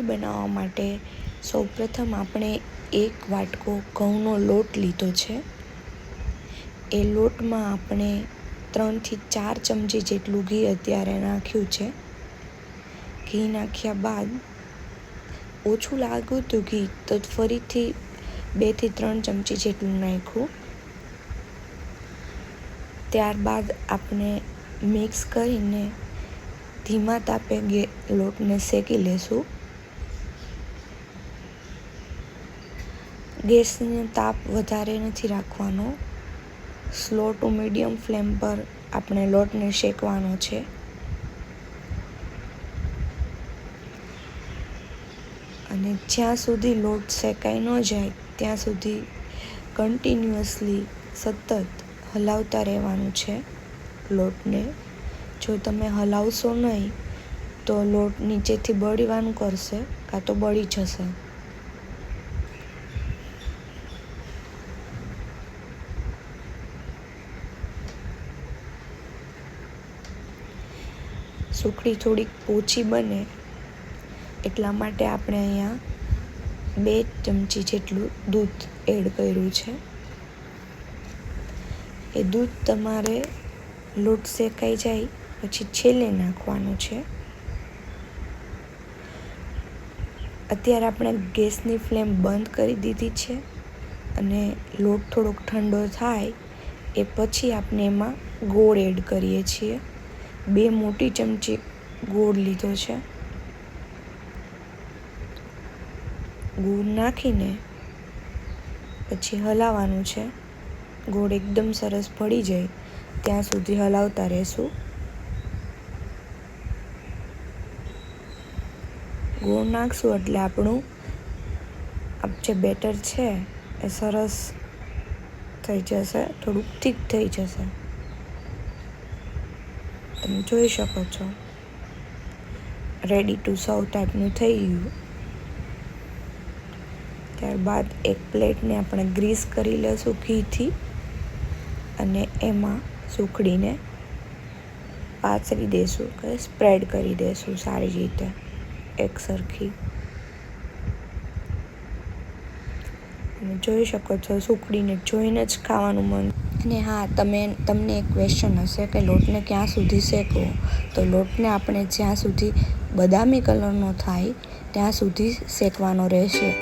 બનાવવા માટે સૌપ્રથમ આપણે એક વાટકો ઘઉંનો લોટ લીધો છે. એ લોટમાં આપણે ત્રણથી ચાર ચમચી જેટલું ઘી અત્યારે નાખ્યું છે. ઘી નાખ્યા બાદ ઓછું લાગ્યું હતું ઘી તો ફરીથી બેથી ત્રણ ચમચી જેટલું નાખ્યું. ત્યારબાદ આપણે મિક્સ કરીને ધીમા તાપે લોટને શેકી લેશું. ગેસનો તાપ વધારે નથી રાખવાનો. સ્લો ટુ મીડિયમ ફ્લેમ પર આપણે લોટને શેકવાનો છે. અને જ્યાં સુધી લોટ શેકાઈ ન જાય, ત્યાં સુધી કન્ટિન્યુઅસલી સતત હલાવતા રહેવાનું છે લોટને. જો તમે હલાવશો નહીં, તો લોટ નીચેથી બળવાનું કરશે, કાં તો બળી જશે. સુખડી થોડીક પોચી બને એટલા માટે આપણે અહીંયા બે ચમચી જેટલું દૂધ એડ કર્યું છે. એ દૂધ તમારે લોટ શેકાઈ જાય, પછી છેલ્લે નાખવાનું છે. અત્યારે આપણે ગેસની ફ્લેમ બંધ કરી દીધી છે અને લોટ થોડોક ઠંડો થાય એ પછી આપણે એમાં ગોળ એડ કરીએ છીએ. બે મોટી ચમચી ગોળ લીધો છે. ગોળ નાખીને પછી હલાવવાનું છે. ગોળ એકદમ સરસ ભળી જાય ત્યાં સુધી હલાવતા રહેશું. ગોળ નાખશું એટલે આપણું, આપ જે બેટર છે એ સરસ થઈ જશે, થોડુંક ઠીક થઈ જશે. તમે જોઈ શકો છો. રેડી ટુ સર્વ ટાઈપનું થઈ ગયું. ત્યારબાદ એક પ્લેટને આપણે ગ્રીસ કરી લઈશું ઘીથી અને એમાં સુખડીને પાથરી દઈશું કે સ્પ્રેડ કરી દઈશું સારી રીતે એક સરખી. તમે જોઈ શકો છો સુખડીને જોઈને જ ખાવાનું મન અને હા, તમે, તમને એક ક્વેશ્ચન હશે કે લોટને ક્યાં સુધી શેકવો? તો લોટને આપણે જ્યાં સુધી બદામી કલરનો થાય, ત્યાં સુધી શેકવાનો રહેશે.